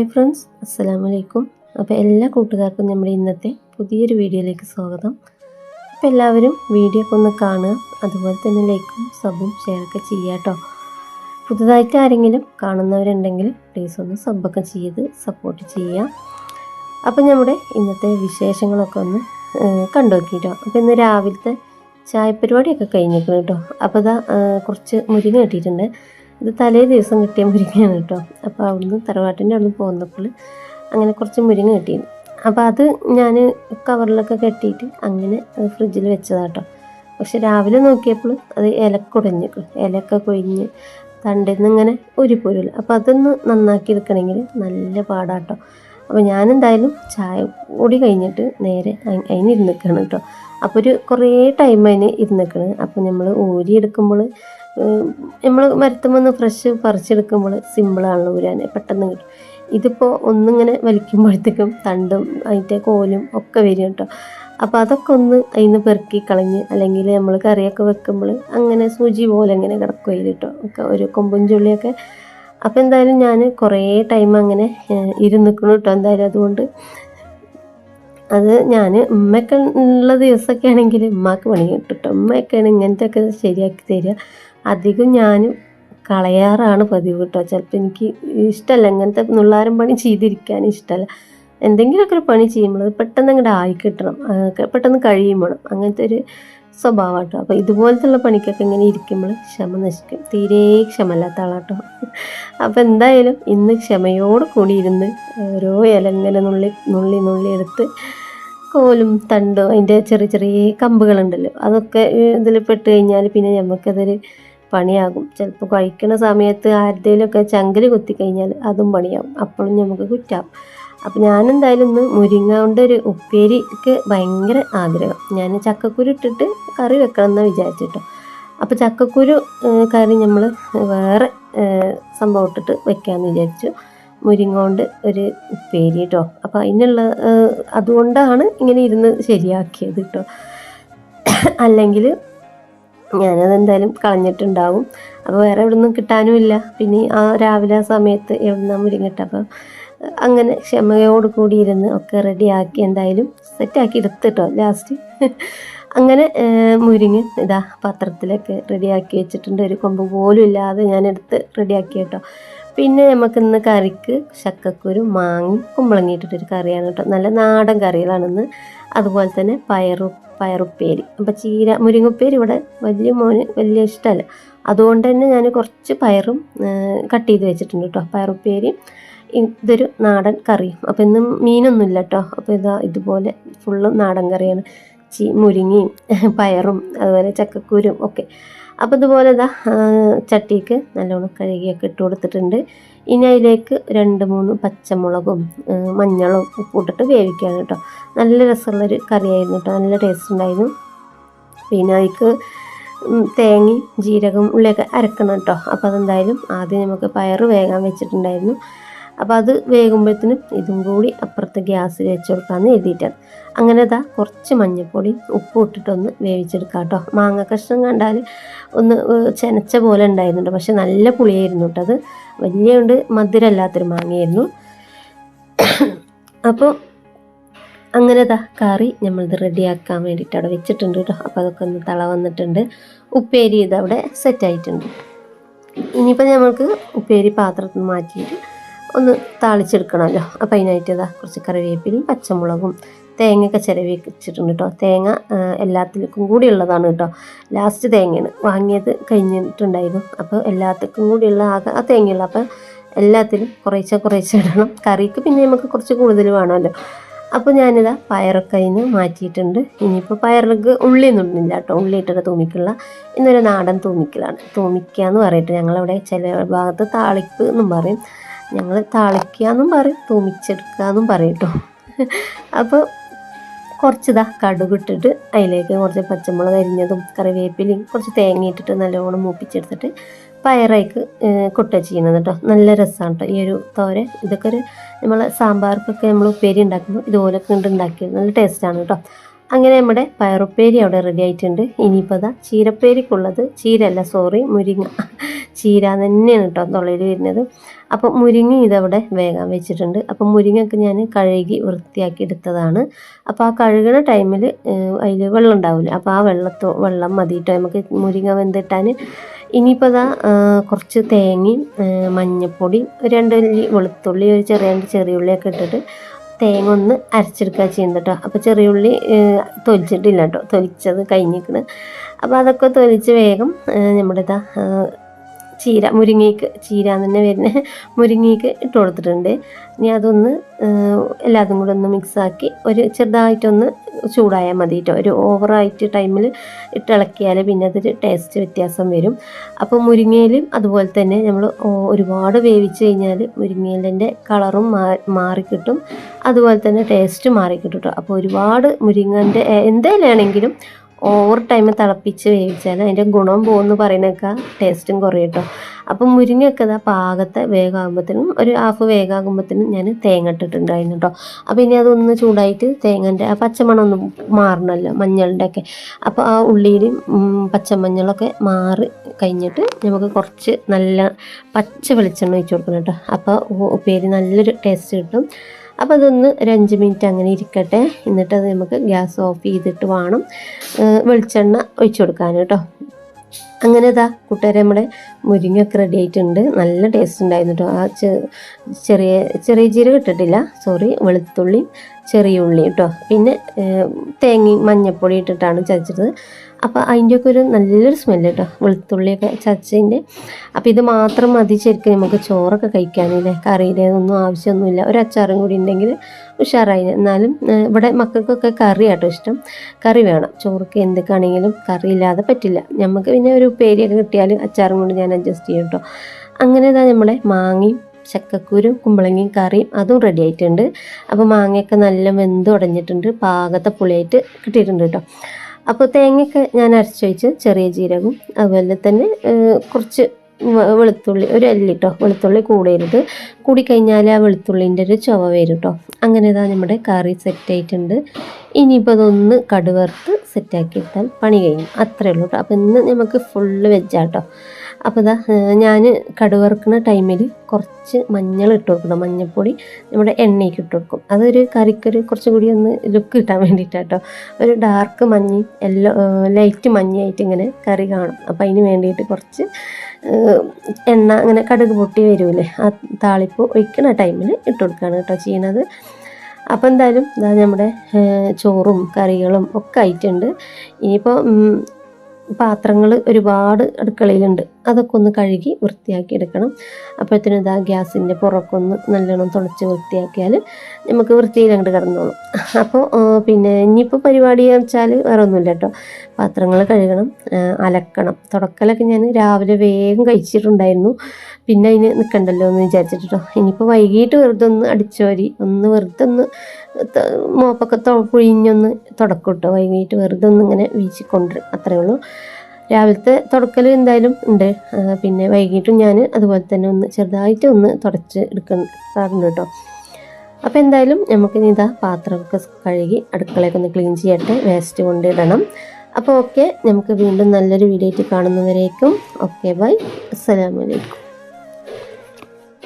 Hi friends അസ്സലാമു അലൈക്കും അപ്പോൾ എല്ലാ കൂട്ടുകാർക്കും നമ്മുടെ ഇന്നത്തെ പുതിയൊരു വീഡിയോയിലേക്ക് സ്വാഗതം. അപ്പോൾ എല്ലാവരും വീഡിയോ ഒക്കെ ഒന്ന് കാണുക അതുപോലെ തന്നെ ലൈക്കും സബും ഷെയറൊക്കെ ചെയ്യുക കേട്ടോ പുതുതായിട്ട് ആരെങ്കിലും കാണുന്നവരുണ്ടെങ്കിൽ പ്ലീസ് ഒന്ന് സബൊക്കെ ചെയ്ത് സപ്പോർട്ട് ചെയ്യുക. അപ്പോൾ നമ്മുടെ ഇന്നത്തെ വിശേഷങ്ങളൊക്കെ ഒന്ന് ഏഹ്, കണ്ടു നോക്കിട്ടോ അപ്പോൾ ഇന്ന് രാവിലത്തെ ചായ പരിപാടിയൊക്കെ കഴിഞ്ഞിരിക്കണം കേട്ടോ അപ്പോൾ ഇതാ കുറച്ച് മുരിങ്ങ കിട്ടിയിട്ടുണ്ട്. ഇത് തലേ ദിവസം കിട്ടിയ മുരിങ്ങയാണ് കേട്ടോ. അപ്പോൾ അവിടുന്ന് തറവാട്ടിന്റെ അവിടുന്ന് പോകുന്നപ്പോൾ അങ്ങനെ കുറച്ച് മുരിങ്ങ കിട്ടിയിരുന്നു അപ്പോൾ അത് ഞാൻ കവറിലൊക്കെ കെട്ടിയിട്ട് അങ്ങനെ അത് ഫ്രിഡ്ജിൽ വെച്ചതാട്ടോ പക്ഷെ രാവിലെ നോക്കിയപ്പോൾ അത് ഇലക്കുടഞ്ഞിട്ട് ഇലയൊക്കെ കൊഴിഞ്ഞ് തണ്ടിൽ നിന്ന് ഇങ്ങനെ ഊരിപ്പോരില്ല അപ്പോൾ അതൊന്ന് നന്നാക്കി എടുക്കണമെങ്കിൽ നല്ല പാടാട്ടോ അപ്പോൾ ഞാനെന്തായാലും ചായ കൂടി കഴിഞ്ഞിട്ട് നേരെ അതിന് ഇരുന്നിക്കാണ് കേട്ടോ. അപ്പോൾ ഒരു കുറേ ടൈം അതിന് ഇരുന്നിക്കണം അപ്പോൾ നമ്മൾ ഊരി എടുക്കുമ്പോൾ നമ്മൾ മരത്തുമെന്ന് ഫ്രഷ് പറിച്ചെടുക്കുമ്പോൾ സിമ്പിളാണല്ലോ ഊരാൻ പെട്ടെന്ന് കിട്ടും. ഇതിപ്പോൾ ഒന്നിങ്ങനെ വലിക്കുമ്പോഴത്തേക്കും തണ്ടും അതിന്റെ കോലും ഒക്കെ വരും കേട്ടോ. അപ്പോൾ അതൊക്കെ ഒന്ന് അതിന് പെറുക്കി കളഞ്ഞ് അല്ലെങ്കിൽ നമ്മൾ കറിയൊക്കെ വെക്കുമ്പോൾ അങ്ങനെ സൂചി പോലെ അങ്ങനെ കിടക്കും കേട്ടോ. ഒക്കെ ഒരു കൊമ്പും ചുള്ളിയൊക്കെ. അപ്പോൾ എന്തായാലും ഞാൻ കുറേ ടൈം അങ്ങനെ ഇരുന്നിക്കണം കേട്ടോ എന്തായാലും അതുകൊണ്ട്. അത് ഞാൻ ഉമ്മയൊക്കെ ഉള്ള ദിവസമൊക്കെ ആണെങ്കിൽ ഉമ്മാക്ക് പണി കേട്ടോ ഉമ്മയൊക്കെയാണ് ഇങ്ങനത്തെ ഒക്കെ ശരിയാക്കി തരിക. അധികം ഞാൻ കളയാറാണ് പതിവ് കേട്ടോ ചിലപ്പോൾ എനിക്ക് ഇഷ്ടമല്ല ഇങ്ങനത്തെ നുള്ളാരം പണി ചെയ്തിരിക്കാൻ ഇഷ്ടമല്ല എന്തെങ്കിലുമൊക്കെ ഒരു പണി ചെയ്യുമ്പോൾ പെട്ടെന്ന് അങ്ങോട്ട് ആയി കിട്ടണം. പെട്ടെന്ന് കഴിയുമ്പോൾ അങ്ങനത്തെ ഒരു സ്വഭാവം കേട്ടോ അപ്പോൾ ഇതുപോലത്തുള്ള പണിക്കൊക്കെ ഇങ്ങനെ ഇരിക്കുമ്പോൾ ക്ഷമ നശിക്കും. തീരെ ക്ഷമല്ലാത്ത ആളാട്ടോ. അപ്പോൾ എന്തായാലും ഇന്ന് ക്ഷമയോട് കൂടി ഇരുന്ന് ഓരോ ഇല ഇങ്ങനെ നുള്ളി നുള്ളി നുള്ളി എടുത്ത് കോലും തണ്ടും അതിന്റെ ചെറിയ ചെറിയ കമ്പുകളുണ്ടല്ലോ. അതൊക്കെ ഇതിൽ പെട്ട് കഴിഞ്ഞാൽ പിന്നെ നമുക്കതൊരു പണിയാകും. ചിലപ്പോൾ കഴിക്കുന്ന സമയത്ത് ആരുടെയിലൊക്കെ കുത്തി കഴിഞ്ഞാൽ അതും പണിയാകും. അപ്പോഴും നമുക്ക് കുറ്റാവും അപ്പോൾ ഞാനെന്തായാലും ഇന്ന് മുരിങ്ങ കൊണ്ട് ഒരു ഉപ്പേരിക്ക് ഭയങ്കര ആഗ്രഹം. ഞാൻ ചക്കക്കുരു ഇട്ടിട്ട് കറി വെക്കണം എന്ന് വിചാരിച്ചിട്ടോ. അപ്പോൾ ചക്കക്കുരു കറി നമ്മൾ വേറെ സംഭവം ഇട്ടിട്ട് വെക്കാമെന്ന് വിചാരിച്ചു. മുരിങ്ങ കൊണ്ട് ഒരു ഉപ്പേരി കേട്ടോ അപ്പോൾ അതിനുള്ള അതുകൊണ്ടാണ് ഇങ്ങനെ ഇരുന്ന് ശരിയാക്കിയത് കേട്ടോ അല്ലെങ്കിൽ ഞാനതെന്തായാലും കളഞ്ഞിട്ടുണ്ടാവും. അപ്പോൾ വേറെ എവിടെ നിന്നും കിട്ടാനും ഇല്ല പിന്നെ ആ രാവിലെ ആ സമയത്ത് എവിടുന്ന മുരിങ്ങട്ട അപ്പോൾ അങ്ങനെ ക്ഷമയോട് കൂടി ഇരുന്ന് ഒക്കെ റെഡിയാക്കി എന്തായാലും സെറ്റാക്കി എടുത്തിട്ടോ ലാസ്റ്റ് അങ്ങനെ മുരിങ്ങ ഇതാ പത്രത്തിലൊക്കെ റെഡിയാക്കി വെച്ചിട്ടുണ്ട്. ഒരു കൊമ്പ് പോലും ഇല്ലാതെ ഞാൻ എടുത്ത് റെഡിയാക്കി കേട്ടോ പിന്നെ നമുക്ക് ഇന്ന് കറിക്ക് ചക്കക്കുരു മാങ്ങി കുമ്പളങ്ങിയിട്ടിട്ടൊരു കറിയാണ് കേട്ടോ നല്ല നാടൻ കറികളാണിന്ന് അതുപോലെ തന്നെ പയറു പയറുപ്പേരി. അപ്പം ചീര മുരിങ്ങുപ്പേരി ഇവിടെ വലിയ മോന് വലിയ ഇഷ്ടമല്ല. അതുകൊണ്ട് തന്നെ ഞാൻ കുറച്ച് പയറും കട്ട് ചെയ്ത് വെച്ചിട്ടുണ്ട് കേട്ടോ. പയറുപ്പേരി ഇതൊരു നാടൻ കറിയും. അപ്പം ഇന്നും മീനൊന്നുമില്ല കേട്ടോ. അപ്പോൾ ഇതാ ഇതുപോലെ ഫുള്ള് നാടൻ കറിയാണ്. ചീ മുരിങ്ങയും പയറും അതുപോലെ ചക്കക്കുരും ഒക്കെ. അപ്പോൾ ഇതുപോലെ ഇതാ ചട്ടിക്ക് നല്ലോണം കഴുകിയൊക്കെ ഇട്ട് കൊടുത്തിട്ടുണ്ട്. ഇനി അതിലേക്ക് രണ്ട് മൂന്ന് പച്ചമുളകും മഞ്ഞളും ഉപ്പിട്ടിട്ട് വേവിക്കുകയാണ് കേട്ടോ. നല്ല രസമുള്ളൊരു കറിയായിരുന്നു കേട്ടോ. നല്ല ടേസ്റ്റ് ഉണ്ടായിരുന്നു. പിന്നെ അതിക്ക് തേങ്ങയും ജീരകം ഉള്ളിയൊക്കെ അരക്കണം കേട്ടോ. അപ്പോൾ അതെന്തായാലും ആദ്യം നമുക്ക് പയറ് വേകാൻ വെച്ചിട്ടുണ്ടായിരുന്നു. അപ്പോൾ അത് വേകുമ്പോഴത്തേനും ഇതും കൂടി അപ്പുറത്ത് ഗ്യാസിൽ വെച്ച് കൊടുക്കാമെന്ന് എഴുതിയിട്ടാണ് അങ്ങനെ ഇതാ കുറച്ച് മഞ്ഞൾപ്പൊടി ഉപ്പ് ഇട്ടിട്ടൊന്ന് വേവിച്ചെടുക്കാം കേട്ടോ. മാങ്ങ കഷ്ണം കണ്ടാൽ ഒന്ന് ചെനച്ച പോലെ ഉണ്ടായിരുന്നുണ്ട്. പക്ഷെ നല്ല പുളിയായിരുന്നു കേട്ടോ അത്. വലിയ കൊണ്ട് മധുരമല്ലാത്തൊരു മാങ്ങയായിരുന്നു. അപ്പോൾ അങ്ങനെ ദാ കറി നമ്മളിത് റെഡിയാക്കാൻ വേണ്ടിയിട്ട് അവിടെ വെച്ചിട്ടുണ്ട് കേട്ടോ. അപ്പോൾ അതൊക്കെ ഒന്ന് തള വന്നിട്ടുണ്ട്. ഉപ്പേരി ഇത് അവിടെ സെറ്റായിട്ടുണ്ട് ഇനിയിപ്പോൾ നമുക്ക് ഉപ്പേരി പാത്രത്തിൽ മാറ്റിയിട്ട് ഒന്ന് താളിച്ചെടുക്കണമല്ലോ. അപ്പോൾ അതിനായിട്ട് ഇതാ കുറച്ച് കറിവേപ്പിലും പച്ചമുളകും തേങ്ങയൊക്കെ ചിരവി വെച്ചിട്ടുണ്ട് കേട്ടോ തേങ്ങ എല്ലാത്തിലേക്കും കൂടി ഉള്ളതാണ് കേട്ടോ ലാസ്റ്റ് തേങ്ങയാണ്. വാങ്ങിയത് കഴിഞ്ഞിട്ടുണ്ടായിരുന്നു. അപ്പോൾ എല്ലാത്തിലേക്കും കൂടിയുള്ള ആകെ ആ തേങ്ങയുള്ള അപ്പോൾ എല്ലാത്തിലും കുറേശ്ശെ കുറേശ്ശെ ഇടണം. കറിക്ക് പിന്നെ നമുക്ക് കുറച്ച് കൂടുതൽ വേണമല്ലോ. അപ്പോൾ ഞാനിതാ പയറൊക്കെ അതിന് മാറ്റിയിട്ടുണ്ട്. ഇനിയിപ്പോൾ പയറിലേക്ക് ഇടുന്നില്ല കേട്ടോ ഉള്ളി ഇട്ടിട്ട് തൂമിക്കുള്ള ഇന്നൊരു നാടൻ തൂമിക്കലാണ്. തൂമിക്കുക എന്ന് പറയട്ടെ. ഞങ്ങളവിടെ ചില ഭാഗത്ത് താളിപ്പ് എന്നും പറയും. ഞങ്ങൾ താളിക്കുക എന്നും പറയും തൂമിച്ചെടുക്കുക എന്നും പറയും കേട്ടോ അപ്പോൾ കുറച്ചിതാ കടുകിട്ടിട്ട് അതിലേക്ക് കുറച്ച് പച്ചമുളക് അരിഞ്ഞതും കറിവേപ്പിലയും കുറച്ച് തേങ്ങ ഇട്ടിട്ട് നല്ലോണം മൂപ്പിച്ചെടുത്തിട്ട് പയറേക്ക് കുട്ട ചെയ്യുന്നത് കേട്ടോ നല്ല രസമാണ് കേട്ടോ ഈ ഒരു തോര ഇതൊക്കെ ഒരു നമ്മൾ സാമ്പാർക്കൊക്കെ നമ്മൾ ഉപ്പേരി ഉണ്ടാക്കുമ്പോൾ ഇതുപോലെ കണ്ട് ഉണ്ടാക്കിയത് നല്ല ടേസ്റ്റാണ് കേട്ടോ അങ്ങനെ നമ്മുടെ പയറുപ്പേരി അവിടെ റെഡി ആയിട്ടുണ്ട്. ഇനിയിപ്പോൾ അതാ ചീരപ്പേരിക്കുള്ളത്. ചീരല്ല സോറി മുരിങ്ങ. ചീര തന്നെയാണ് കേട്ടോ തൊള്ളയിൽ വരുന്നത്. അപ്പോൾ മുരിങ്ങ ഇതവിടെ വേഗം വെച്ചിട്ടുണ്ട്. അപ്പോൾ മുരിങ്ങയൊക്കെ ഞാൻ കഴുകി വൃത്തിയാക്കി എടുത്തതാണ്. അപ്പോൾ ആ കഴുകണ ടൈമിൽ അതിൽ വെള്ളം ഉണ്ടാവില്ല അപ്പോൾ ആ വെള്ളത്തോ വെള്ളം മതിയിട്ടോ നമുക്ക് മുരിങ്ങ വെന്തിട്ടാൻ ഇനിയിപ്പോൾ അതാ കുറച്ച് തേങ്ങയും മഞ്ഞൾപ്പൊടി രണ്ട് ഉള്ളി വെളുത്തുള്ളി ഒരു ചെറിയ രണ്ട് ചെറിയ ഉള്ളിയൊക്കെ ഇട്ടിട്ട് തേങ്ങ ഒന്ന് അരച്ചെടുക്കുക ചെയ്യുന്നത് കേട്ടോ അപ്പോൾ ചെറിയ ഉള്ളി തൊലിച്ചിട്ടില്ല കേട്ടോ. തൊലിച്ചത് കഴിഞ്ഞിരിക്കുന്നത് അപ്പോൾ അതൊക്കെ തൊലിച്ച് വേഗം നമ്മുടെ ഇതാ ചീര മുരിങ്ങയ്ക്ക് ചീര തന്നെ വരുന്ന മുരിങ്ങയ്ക്ക് ഇട്ട് കൊടുത്തിട്ടുണ്ട്. ഇനി അതൊന്ന് എല്ലാതും കൂടെ ഒന്ന് മിക്സാക്കി ഒരു ചെറുതായിട്ടൊന്ന് ചൂടായാൽ മതി കേട്ടോ ഒരു ഓവറായിട്ട് ടൈമിൽ ഇട്ടിളക്കിയാൽ പിന്നെ അതൊരു ടേസ്റ്റ് വ്യത്യാസം വരും. അപ്പോൾ മുരിങ്ങയിലും അതുപോലെ തന്നെ നമ്മൾ ഒരുപാട് വേവിച്ച് കഴിഞ്ഞാൽ മുരിങ്ങയിലിന്റെ കളറും മാറിക്കിട്ടും അതുപോലെ തന്നെ ടേസ്റ്റ് മാറിക്കിട്ടും കേട്ടോ അപ്പോൾ ഒരുപാട് മുരിങ്ങന്റെ എന്തായാലും ഓവർ ടൈം തിളപ്പിച്ച് വേവിച്ചാൽ അതിന്റെ ഗുണം പോകുമെന്ന് പറയുന്നൊക്കെ ടേസ്റ്റും കുറയും കേട്ടോ. അപ്പം മുരിങ്ങയൊക്കെ ഇതാ പാകത്തെ വേഗമാകുമ്പോഴത്തേനും ഒരു ഹാഫ് വേഗമാകുമ്പോഴത്തേനും ഞാൻ തേങ്ങ ഇട്ടിട്ടുണ്ടായിരുന്നു കേട്ടോ. അപ്പോൾ ഇനി അതൊന്ന് ചൂടായിട്ട് തേങ്ങന്റെ ആ പച്ചമണം മാറണമല്ലോ മഞ്ഞളുടെ ഒക്കെ അപ്പോൾ ആ ഉള്ളിയിലും പച്ചമഞ്ഞളൊക്കെ മാറി കഴിഞ്ഞിട്ട് നമുക്ക് കുറച്ച് നല്ല പച്ച വെളിച്ചെണ്ണ ഒഴിച്ച് കൊടുക്കണം കേട്ടോ. അപ്പോൾ ഉപ്പേരി നല്ലൊരു ടേസ്റ്റ് കിട്ടും. അപ്പോൾ അതൊന്ന് ഒരു അഞ്ച് മിനിറ്റ് അങ്ങനെ ഇരിക്കട്ടെ. എന്നിട്ട് അത് നമുക്ക് ഗ്യാസ് ഓഫ് ചെയ്തിട്ട് വേണം. വെളിച്ചെണ്ണ ഒഴിച്ചു കൊടുക്കാൻ കേട്ടോ. അങ്ങനെ ഇതാ കൂട്ടുകാരെ നമ്മുടെ മുരിങ്ങയൊക്കെ റെഡി ആയിട്ടുണ്ട്. നല്ല ടേസ്റ്റ് ഉണ്ടായിരുന്നു കേട്ടോ. ആ ചെറിയ ചെറിയ ജീരകം ഇട്ടിട്ടില്ല. സോറി വെളുത്തുള്ളിയും ചെറിയ ഉള്ളി കേട്ടോ. പിന്നെ തേങ്ങയും മഞ്ഞപ്പൊടി ഇട്ടിട്ടാണ് ചതച്ചത്. അപ്പോൾ അതിന്റെയൊക്കെ ഒരു നല്ലൊരു സ്മെല്ല് കേട്ടോ വെളുത്തുള്ളിയൊക്കെ ചതച്ചതിന്റെ അപ്പോൾ ഇത് മാത്രം മതി ശരിക്കും നമുക്ക് ചോറൊക്കെ കഴിക്കാനില്ലേ? കറിയുടെ ഒന്നും ആവശ്യമൊന്നുമില്ല. ഒരു അച്ചാറും കൂടി ഉണ്ടെങ്കിൽ ഉഷാറായി. എന്നാലും ഇവിടെ മക്കൾക്കൊക്കെ കറി ആട്ടോ ഇഷ്ടം. കറി വേണം. ചോറൊക്കെ എന്തൊക്കെയാണെങ്കിലും കറി ഇല്ലാതെ പറ്റില്ല. നമുക്ക് പിന്നെ ഒരു പേരിയൊക്കെ കിട്ടിയാൽ അച്ചാറും കൊണ്ട് ഞാൻ അഡ്ജസ്റ്റ് ചെയ്യും കേട്ടോ അങ്ങനെതാ നമ്മളെ മാങ്ങയും ചക്കക്കൂരും കുമ്പളങ്ങയും കറിയും അതും റെഡി ആയിട്ടുണ്ട്. അപ്പോൾ മാങ്ങയൊക്കെ നല്ല വെന്ത് ഉടഞ്ഞിട്ടുണ്ട്. പാകത്തെ പുളിയായിട്ട് കിട്ടിയിട്ടുണ്ട് കേട്ടോ അപ്പോൾ തേങ്ങയ്ക്ക് ഞാൻ അരച്ച് വെച്ച് ചെറിയ ജീരകം അതുപോലെ തന്നെ കുറച്ച് വെളുത്തുള്ളി ഒരു അല്ലിട്ടോ വെളുത്തുള്ളി കൂടരുത്. കൂടിക്കഴിഞ്ഞാൽ ആ വെളുത്തുള്ളിന്റെ ഒരു ചുവ വരും കേട്ടോ അങ്ങനെ ഇതാ നമ്മുടെ കറി സെറ്റായിട്ടുണ്ട് ഇനിയിപ്പോൾ അതൊന്ന് കടുവറുത്ത് സെറ്റാക്കി എടുത്താൽ പണി കഴിയും. അത്രയേ ഉള്ളൂ കേട്ടോ അപ്പോൾ ഇന്ന് നമുക്ക് ഫുള്ള് വെജാട്ടോ അപ്പോൾ ഇതാ ഞാൻ കടുവറുക്കുന്ന ടൈമിൽ കുറച്ച് മഞ്ഞൾ ഇട്ട് കൊടുക്കണം. മഞ്ഞൾപ്പൊടി നമ്മുടെ എണ്ണയ്ക്ക് ഇട്ട് കൊടുക്കും. അതൊരു കറിക്കൊരു കുറച്ചും കൂടി ഒന്ന് ലുക്ക് കിട്ടാൻ വേണ്ടിയിട്ടാട്ടോ ഒരു ഡാർക്ക് മഞ്ഞ എല്ലോ ലൈറ്റ് മഞ്ഞായിട്ട് ഇങ്ങനെ കറി കാണും. അപ്പോൾ അതിന് വേണ്ടിയിട്ട് കുറച്ച് എണ്ണ അങ്ങനെ കടുക് പൊട്ടി വരുമല്ലേ ആ താളിപ്പ് ഒഴിക്കണ ടൈമിൽ ഇട്ട് കൊടുക്കുകയാണ് കേട്ടോ ചെയ്യണത്. അപ്പോൾ എന്തായാലും ഇതാ നമ്മുടെ ചോറും കറികളും ഒക്കെ ആയിട്ടുണ്ട്. ഇനിയിപ്പോൾ പാത്രങ്ങൾ ഒരുപാട് അടുക്കളയിലുണ്ട്. അതൊക്കെ ഒന്ന് കഴുകി വൃത്തിയാക്കി എടുക്കണം. അപ്പോഴത്തേനും ഇതാ ഗ്യാസിന്റെ പുറക്കൊന്ന് നല്ലോണം തുളച്ച് വൃത്തിയാക്കിയാൽ നമുക്ക് വൃത്തിയിൽ അങ്ങോട്ട് കിടന്നോളും. അപ്പോൾ പിന്നെ ഇനിയിപ്പോൾ പരിപാടി വെച്ചാൽ വേറെ ഒന്നുമില്ല കേട്ടോ. പാത്രങ്ങൾ കഴുകണം അലക്കണം. തുടക്കലൊക്കെ ഞാൻ രാവിലെ വേഗം കഴിച്ചിട്ടുണ്ടായിരുന്നു. പിന്നെ അതിന് നിൽക്കണ്ടല്ലോ എന്ന് വിചാരിച്ചിട്ടോ ഇനിയിപ്പോൾ വൈകിട്ട് വെറുതെ ഒന്ന് അടിച്ചോരി ഒന്ന് വെറുതെ ഒന്ന് മോപ്പൊക്കെ പുഴിഞ്ഞൊന്ന് തുടക്കം കേട്ടോ വൈകിട്ട് വെറുതെ ഒന്ന് ഇങ്ങനെ വീശിക്കൊണ്ടിരും. അത്രയേ ഉള്ളൂ. രാവിലത്തെ തുടക്കൽ എന്തായാലും ഉണ്ട്. പിന്നെ വൈകിട്ടും ഞാൻ അതുപോലെ തന്നെ ഒന്ന് ചെറുതായിട്ട് ഒന്ന് തുടച്ച് എടുക്കാറുണ്ട് കേട്ടോ. അപ്പോൾ എന്തായാലും നമുക്കിനി ഇതാ പാത്രമൊക്കെ കഴുകി അടുക്കളയൊക്കെ ഒന്ന് ക്ലീൻ ചെയ്യട്ടെ വേസ്റ്റ് കൊണ്ടിടണം. അപ്പോൾ ഓക്കെ നമുക്ക് വീണ്ടും നല്ലൊരു വീഡിയോ ആയിട്ട് കാണുന്നവരേക്കും. ഓക്കെ ബൈ അസ്സലാമലൈക്കും